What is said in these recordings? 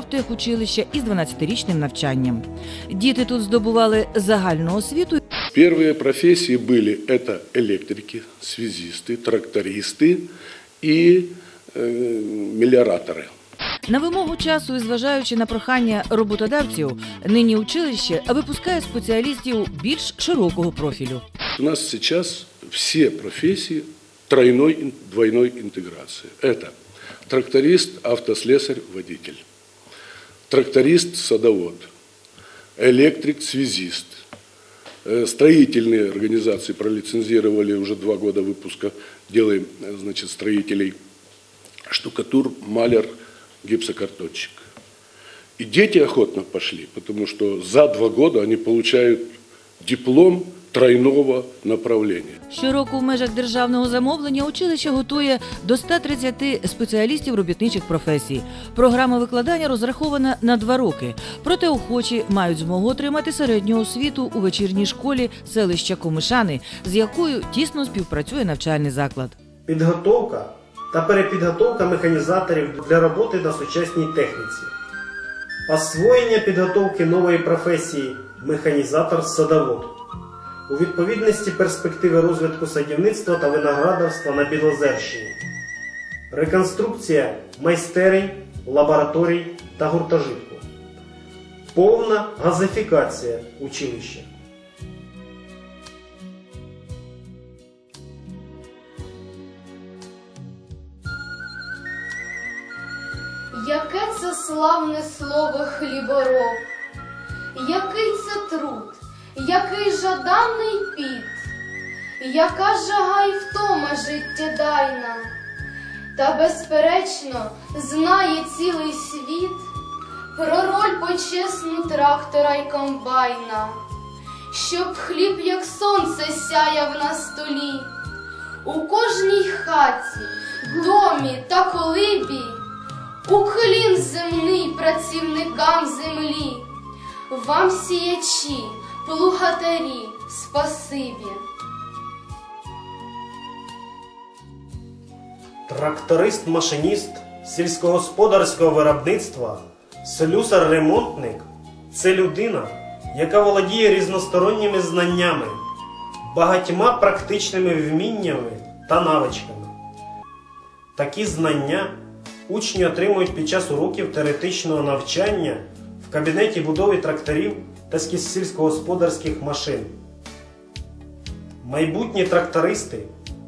профтехучилища із 12-річним навчанням. Діти тут здобували загальну освіту Первые профессии были это электрики, связисты, трактористы и э, мелиораторы. На вимогу часу і зважаючи на прохання роботодавців, нині училище випускає спеціалістів більш широкого профілю. У нас сейчас все профессии тройной, ин- двойной интеграции. Это тракторист, автослесарь, водитель. Тракторист, садовод. Электрик, связист. Э, Строительные организации пролицензировали уже два года выпуска. Делаем, э, значит, строителей. Штукатур, маляр, гипсокартонщик. И дети охотно пошли, потому что за два года они получают диплом тройного направления. Щороку в межах державного замовлення училище готує до 130 спеціалістів робітничих професій. Програма викладання розрахована на два роки. Проте охочі мають змогу отримати середню освіту у вечірній школі селища Комишани, з якою тісно співпрацює навчальний заклад. підготовка та перепідготовка механізаторів для роботи на сучасній техніці, освоєння підготовки нової професії механізатор-садовод у відповідності перспективи розвитку садівництва та виноградарства на Білозерщині, реконструкція майстерень, лабораторій та гуртожитку, повна газифікація училища. Яке це славне слово хлібороб, який це труд, який жаданий піт, яка жага й втома життєдайна, та безперечно знає цілий світ про роль почесну трактора й комбайна, щоб хліб, як сонце, сяяв на столі, у кожній хаті, домі та колибі. Уклін земний працівникам землі, вам сіячі, плугатарі, спасибі. Тракторист-машиніст сільськогосподарського виробництва, слюсар-ремонтник це людина, яка володіє різносторонніми знаннями, багатьма практичними вміннями та навичками. Такі знання учні отримують під час уроків теоретичного навчання в кабінеті будови тракторів та сільськогосподарських машин. Майбутні трактористи,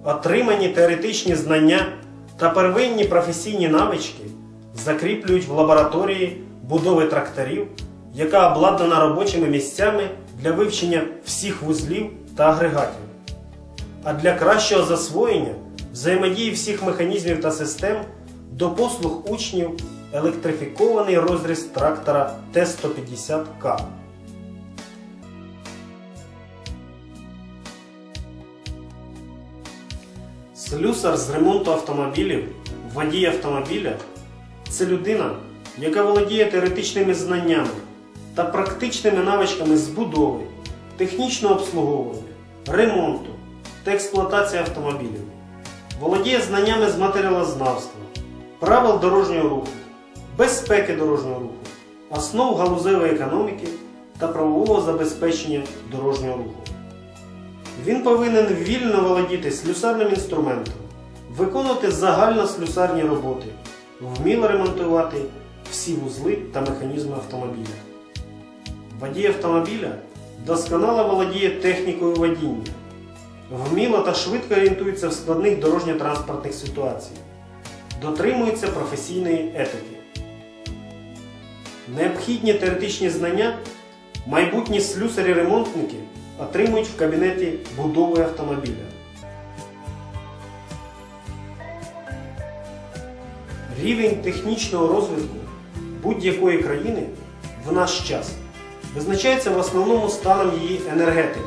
отримані теоретичні знання та первинні професійні навички закріплюють в лабораторії будови тракторів, яка обладнана робочими місцями для вивчення всіх вузлів та агрегатів. А для кращого засвоєння взаємодії всіх механізмів та систем до послуг учнів електрифікований розріз трактора Т-150К. Слюсар з ремонту автомобілів, водій автомобіля це людина, яка володіє теоретичними знаннями та практичними навичками збудови, технічного обслуговування, ремонту та експлуатації автомобілів, володіє знаннями з матеріалознавства, правил дорожнього руху, безпеки дорожнього руху, основ галузевої економіки та правового забезпечення дорожнього руху. Він повинен вільно володіти слюсарним інструментом, виконувати загальнослюсарні роботи, вміло ремонтувати всі вузли та механізми автомобіля. Водій автомобіля досконало володіє технікою водіння, вміло та швидко орієнтується в складних дорожньо-транспортних ситуаціях, дотримується професійної етики. Необхідні теоретичні знання майбутні слюсарі-ремонтники отримують в кабінеті будови автомобіля. Рівень технічного розвитку будь-якої країни в наш час визначається в основному станом її енергетики,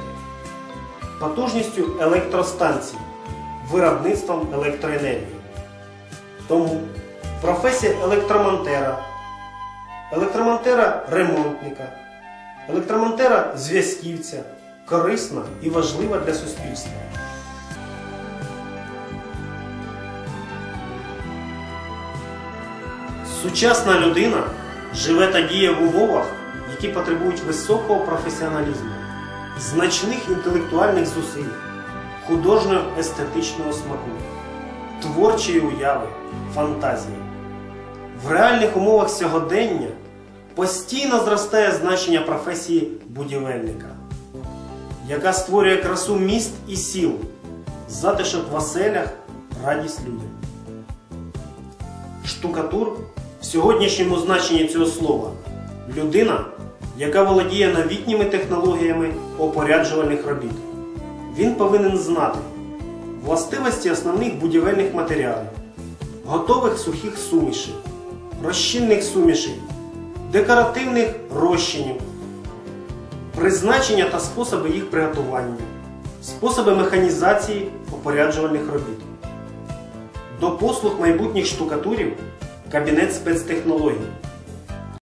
потужністю електростанцій, виробництвом електроенергії. Тому професія електромонтера, електромонтера ремонтника, електромонтера зв'язківця корисна і важлива для суспільства. Сучасна людина живе та діє в умовах, які потребують високого професіоналізму, значних інтелектуальних зусиль, художньо-естетичного смаку, творчої уяви, фантазії. В реальних умовах сьогодення постійно зростає значення професії будівельника, яка створює красу міст і сіл, затишок в оселях, радість людям. Штукатур в сьогоднішньому значенні цього слова людина, яка володіє новітніми технологіями опоряджувальних робіт. Він повинен знати властивості основних будівельних матеріалів, готових сухих сумішей, розчинних сумішей, декоративних розчинів, призначення та способи їх приготування, способи механізації опоряджувальних робіт. До послуг майбутніх штукатурів кабінет спецтехнологій